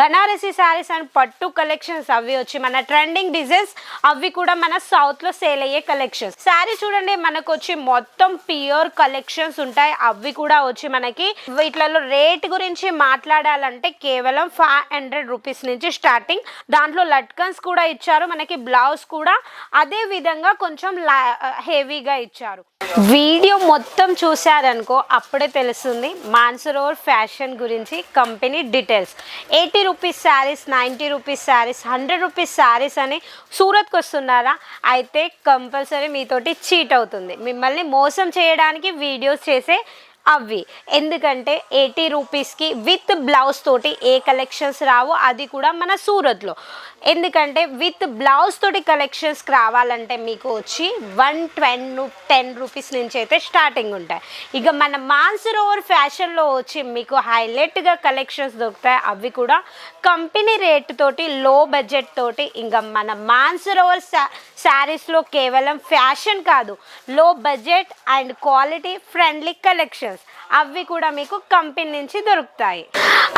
Banarasi saris and పట్టు collections అవి వచ్చి మన ట్రెండింగ్ డిజైన్స్ అవి కూడా మన సౌత్లో సేల్ అయ్యే కలెక్షన్స్ శారీ చూడండి మనకు వచ్చి మొత్తం ప్యూర్ కలెక్షన్స్ ఉంటాయి. అవి కూడా వచ్చి మనకి వీటిలలో రేట్ గురించి మాట్లాడాలంటే కేవలం ఫైవ్ హండ్రెడ్ రూపీస్ నుంచి స్టార్టింగ్ దాంట్లో లట్కన్స్ కూడా ఇచ్చారు మనకి బ్లౌజ్ కూడా. అదే విధంగా కొంచెం హెవీగా ఇచ్చారు. వీడియో మొత్తం చూశారనుకో అప్పుడే తెలుస్తుంది మాన్సరోవర్ ఫ్యాషన్ గురించి company details. Eighty rupees sarees ninety rupees sarees hundred rupees sarees అని సూరత్కి వస్తున్నారా? అయితే కంపల్సరీ మీతోటి చీట్ అవుతుంది. మిమ్మల్ని మోసం చేయడానికి వీడియోస్ చేసే అవి. ఎందుకంటే ఎయిటీ రూపీస్కి విత్ బ్లౌజ్ తోటి ఏ కలెక్షన్స్ రావు అది కూడా మన సూరత్లో. ఎందుకంటే విత్ బ్లౌజ్ తోటి కలెక్షన్స్కి రావాలంటే మీకు వచ్చి వన్ ట్వెన్ టెన్ రూపీస్ నుంచి అయితే స్టార్టింగ్ ఉంటాయి. ఇక మన మాన్సరోవర్ ఫ్యాషన్లో వచ్చి మీకు హైలైట్గా కలెక్షన్స్ దొరుకుతాయి. అవి కూడా కంపెనీ రేట్ తోటి లో బడ్జెట్ తోటి ఇంకా మన మాన్సరోవర్ శా శారీస్లో కేవలం ఫ్యాషన్ కాదు. Low budget and quality friendly collections అవి కూడా మీకు కంపెనీ నుంచి దొరుకుతాయి.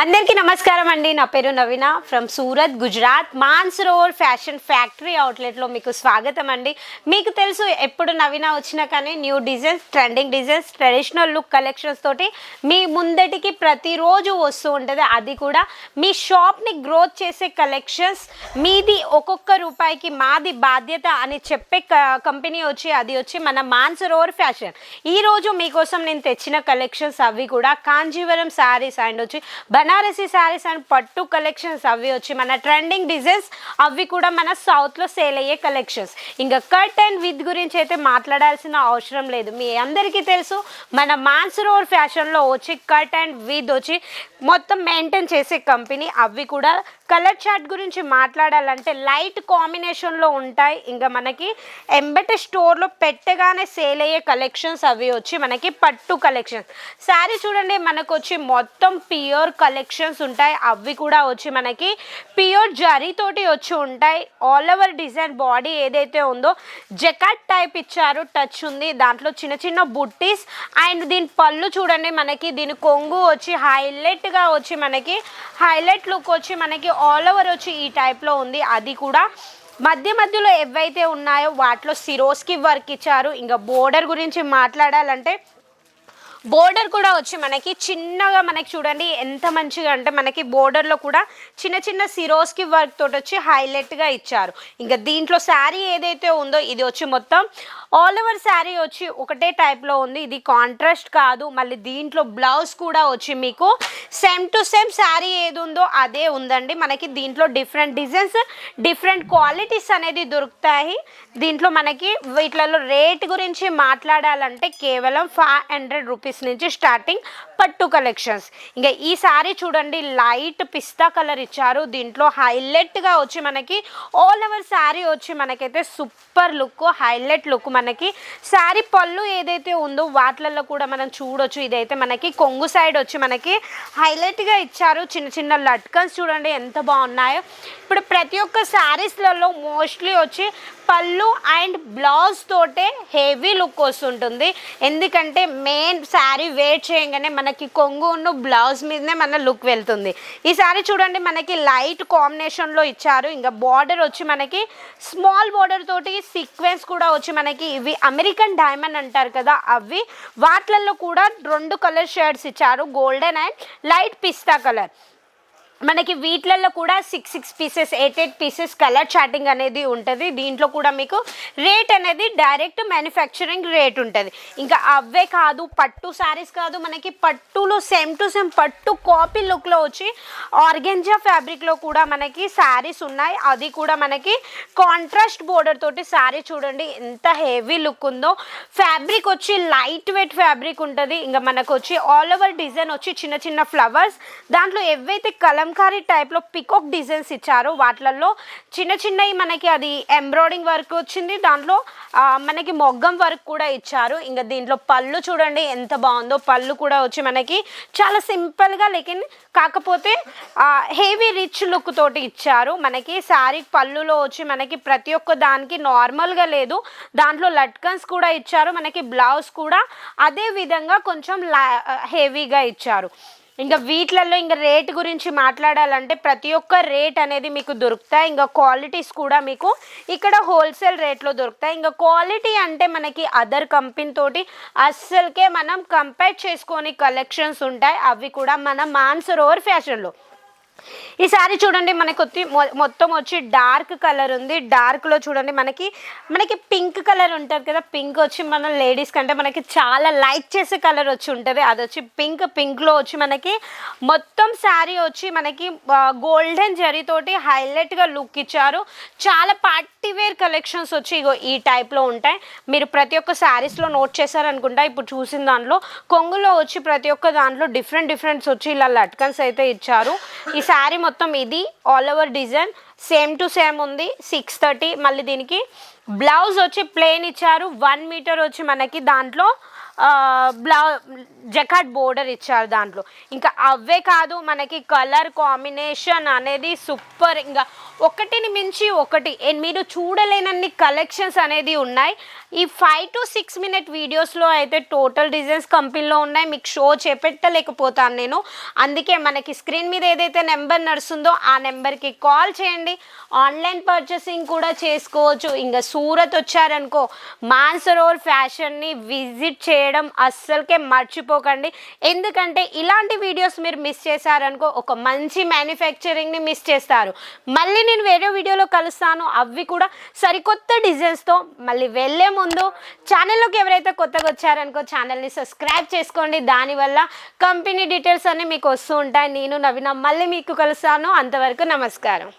అందరికీ నమస్కారం అండి. నా పేరు Naveena from Surat Gujarat Mansarovar fashion factory అవుట్లెట్లో మీకు స్వాగతం అండి. మీకు తెలుసు ఎప్పుడు నవీన వచ్చినా కానీ new designs trending designs traditional look collections తోటి మీ ముందటికి ప్రతిరోజు వస్తూ ఉంటుంది. అది కూడా మీ షాప్ని గ్రోత్ చేసే కలెక్షన్స్ మీది ఒక్కొక్క రూపాయికి మాది బాధ్యత అని చెప్పే కంపెనీ వచ్చి అది వచ్చి మన మాన్సరోవర్ ఫ్యాషన్ ఈ రోజు మీకోసం నేను తెచ్చిన కలెక్షన్స్ అవి కూడా. కాంజీవరం శారీస్ అండ్ వచ్చి బనారసి శారీస్ అండ్ పట్టు కలెక్షన్స్ అవి వచ్చి మన ట్రెండింగ్ డిజైన్స్ అవి కూడా మన సౌత్లో సేల్ అయ్యే కలెక్షన్స్ ఇంకా కట్ అండ్ విత్ గురించి అయితే మాట్లాడాల్సిన అవసరం లేదు. మీ అందరికీ తెలుసు మన మాన్సరోవర్ ఫ్యాషన్లో వచ్చి కట్ అండ్ విత్ వచ్చి మొత్తం మెయింటైన్ చేసే కంపెనీ అవి కూడా కలర్ చార్ట్ గురించి మాట్లాడాలంటే లైట్ కాంబినేషన్లో ఉంటాయి. ఇంకా మనకి ఎంబెట స్టోర్లో పెట్టగానే సేల్ అయ్యే కలెక్షన్స్ అవి వచ్చి మనకి పట్టు కలెక్షన్స్ శారీ చూడండి మనకు వచ్చి మొత్తం ప్యూర్ కలెక్షన్స్ ఉంటాయి. అవి కూడా వచ్చి మనకి ప్యూర్ జరీతోటి వచ్చి ఉంటాయి. ఆల్ ఓవర్ డిజైన్ బాడీ ఏదైతే ఉందో జకాట్ టైప్ ఇచ్చారు టచ్ ఉంది. దాంట్లో చిన్న చిన్న బుట్టీస్ అండ్ దీని పళ్ళు చూడండి మనకి దీని కొంగు వచ్చి హైలైట్గా వచ్చి మనకి హైలైట్ లుక్ వచ్చి మనకి ఆల్ ఓవర్ వచ్చి ఈ టైప్లో ఉంది. అది కూడా మధ్య మధ్యలో ఏవైతే ఉన్నాయో వాటిలో సిరోస్కి వర్క్ ఇచ్చారు. ఇంకా బోర్డర్ గురించి మాట్లాడాలంటే బోర్డర్ కూడా వచ్చి మనకి చిన్నగా మనకి చూడండి ఎంత మంచిగా అంటే మనకి బోర్డర్లో కూడా చిన్న చిన్న సిరోస్కి వర్క్ తోటి వచ్చి హైలైట్గా ఇచ్చారు. ఇంకా దీంట్లో శారీ ఏదైతే ఉందో ఇది వచ్చి మొత్తం ఆల్ ఓవర్ శారీ వచ్చి ఒకటే టైప్లో ఉంది. ఇది కాంట్రాస్ట్ కాదు మళ్ళీ దీంట్లో బ్లౌజ్ కూడా వచ్చి మీకు సేమ్ టు సేమ్ శారీ ఏది ఉందో అదే ఉందండి. మనకి దీంట్లో డిఫరెంట్ డిజైన్స్ డిఫరెంట్ క్వాలిటీస్ అనేది దొరుకుతాయి. దీంట్లో మనకి వీటిలలో రేట్ గురించి మాట్లాడాలంటే కేవలం ఫైవ్ హండ్రెడ్ రూపీస్ నుంచి స్టార్టింగ్ పట్టు కలెక్షన్స్ ఇంకా ఈ శారీ చూడండి లైట్ పిస్తా కలర్ ఇచ్చారు. దీంట్లో హైలైట్గా వచ్చి మనకి ఆల్ ఓవర్ శారీ వచ్చి మనకైతే సూపర్ లుక్ హైలైట్ లుక్ మనకి. శారీ పళ్ళు ఏదైతే ఉందో వాటిలలో కూడా మనం చూడొచ్చు. ఇదైతే మనకి కొంగు సైడ్ వచ్చి మనకి హైలైట్గా ఇచ్చారు. చిన్న చిన్న లట్కన్స్ చూడండి ఎంత బాగున్నాయో. ఇప్పుడు ప్రతి ఒక్క శారీస్లలో మోస్ట్లీ వచ్చి పళ్ళు అండ్ బ్లౌజ్ తోటే హెవీ లుక్ వస్తుంటుంది. ఎందుకంటే మెయిన్ శారీ వేర్ చేయగానే మనకి కొంగు ఉన్న బ్లౌజ్ మీదనే మన లుక్ వెళ్తుంది. ఈ శారీ చూడండి మనకి లైట్ కాంబినేషన్లో ఇచ్చారు. ఇంకా బార్డర్ వచ్చి మనకి స్మాల్ బార్డర్ తోటి సీక్వెన్స్ కూడా వచ్చి మనకి ఇవి అమెరికన్ డైమండ్ అంటారు కదా అవి. వాటిలలో కూడా రెండు కలర్ షేడ్స్ ఇచ్చారు గోల్డెన్ అండ్ లైట్ పిస్తా కలర్. మనకి వీటిలలో కూడా six six pieces eight eight pieces colour charting అనేది ఉంటుంది. దీంట్లో కూడా మీకు రేట్ అనేది డైరెక్ట్ మ్యానుఫ్యాక్చరింగ్ రేట్ ఉంటుంది. ఇంకా అవే కాదు పట్టు శారీస్ కాదు మనకి పట్టులో సేమ్ టు సేమ్ పట్టు కాపీ లుక్లో వచ్చి ఆర్గెంజా ఫ్యాబ్రిక్లో కూడా మనకి శారీస్ ఉన్నాయి. అది కూడా మనకి కాంట్రాస్ట్ బోర్డర్ తోటి శారీ చూడండి ఎంత హెవీ లుక్ ఉందో. ఫ్యాబ్రిక్ వచ్చి లైట్ వెయిట్ ఫ్యాబ్రిక్ ఉంటుంది. ఇంకా మనకు వచ్చి ఆల్ ఓవర్ డిజైన్ వచ్చి చిన్న చిన్న ఫ్లవర్స్ దాంట్లో ఏవైతే కలంకారీ టైప్లో పికాక్ డిజైన్స్ ఇచ్చారు. వాటిలలో చిన్న చిన్నవి మనకి అది ఎంబ్రాయిడింగ్ వర్క్ వచ్చింది. దాంట్లో మనకి మొగ్గం వర్క్ కూడా ఇచ్చారు. ఇంకా దీంట్లో పళ్ళు చూడండి ఎంత బాగుందో. పళ్ళు కూడా వచ్చి మనకి చాలా సింపుల్గా లేకిన్ కాకపోతే హెవీ రిచ్ లుక్ తోటి ఇచ్చారు. మనకి శారీ పళ్ళులో వచ్చి మనకి ప్రతి ఒక్క దానికి నార్మల్గా లేదు. దాంట్లో లట్కన్స్ కూడా ఇచ్చారు. మనకి బ్లౌజ్ కూడా అదే విధంగా కొంచెం హెవీగా ఇచ్చారు. ఇంకా వీటిలలో ఇంకా రేట్ గురించి మాట్లాడాలంటే ప్రతి ఒక్క రేట్ అనేది మీకు దొరుకుతాయి. ఇంకా క్వాలిటీస్ కూడా మీకు ఇక్కడ హోల్సేల్ రేట్లో దొరుకుతాయి. ఇంకా క్వాలిటీ అంటే మనకి అదర్ కంపెనీ తోటి అస్సలకే మనం కంపేర్ చేసుకొని కలెక్షన్స్ ఉంటాయి. అవి కూడా మన మాన్సరోవర్ ఫ్యాషన్లో. ఈ సారీ చూడండి మనకి వచ్చి మొ- మొత్తం వచ్చి డార్క్ కలర్ ఉంది. డార్క్లో చూడండి మనకి మనకి పింక్ కలర్ ఉంటుంది కదా. పింక్ వచ్చి మన లేడీస్ కంటే మనకి చాలా లైక్ చేసే కలర్ వచ్చి ఉంటుంది. అది వచ్చి పింక్ పింక్లో వచ్చి మనకి మొత్తం శారీ వచ్చి మనకి గోల్డెన్ జరీతోటి హైలైట్గా లుక్ ఇచ్చారు. చాలా పార్టీ వేర్ కలెక్షన్స్ వచ్చి ఇగో ఈ టైప్లో ఉంటాయి. మీరు ప్రతి ఒక్క శారీస్లో నోట్ చేశారనుకుంటా ఇప్పుడు చూసిన దాంట్లో కొంగులో వచ్చి ప్రతి ఒక్క దాంట్లో డిఫరెంట్ డిఫరెంట్స్ వచ్చి ఇలా లట్కన్స్ అయితే ఇచ్చారు. ఈ శారీ మొత్తం ఇది all over design same to same ఉంది సిక్స్ థర్టీ మళ్ళీ దీనికి బ్లౌజ్ వచ్చి ప్లెయిన్ ఇచ్చారు వన్ మీటర్ వచ్చి మనకి దాంట్లో బ్లౌ జకాట్ బోర్డర్ ఇచ్చారు దాంట్లో. ఇంకా అవే కాదు మనకి కలర్ కాంబినేషన్ అనేది సూపర్. ఇంకా ఒకటిని మించి ఒకటి. మీరు చూడలేనన్ని కలెక్షన్స్ అనేది ఉన్నాయి. ఈ ఫైవ్ టు సిక్స్ మినిట్ వీడియోస్లో అయితే టోటల్ డిజైన్స్ కంపెనీలో ఉన్నాయి. మీకు షో చేపెట్టలేకపోతాను నేను. అందుకే మనకి స్క్రీన్ మీద ఏదైతే నెంబర్ నడుస్తుందో ఆ నెంబర్కి కాల్ చేయండి. ఆన్లైన్ పర్చేసింగ్ కూడా చేసుకోవచ్చు. ఇంకా సూరత్ వచ్చారనుకో మాన్సరోవర్ ఫ్యాషన్ని విజిట్ చేయడం అస్సలకే మర్చిపోకండి. ఎందుకంటే ఇలాంటి వీడియోస్ మీరు మిస్ చేశారనుకో ఒక మంచి మ్యానుఫ్యాక్చరింగ్ని మిస్ చేస్తారు. మళ్ళీ నేను వేరే వీడియోలో కలుస్తాను. అవి కూడా సరికొత్త డిజైన్స్తో మళ్ళీ వెళ్ళే ముందు ఛానల్లోకి ఎవరైతే కొత్తగా వచ్చారనుకో ఛానల్ని సబ్స్క్రైబ్ చేసుకోండి. దానివల్ల కంపెనీ డీటెయిల్స్ అన్నీ మీకు వస్తూ ఉంటాయి. నేను నవీన మళ్ళీ మీకు కలుస్తాను. అంతవరకు నమస్కారం.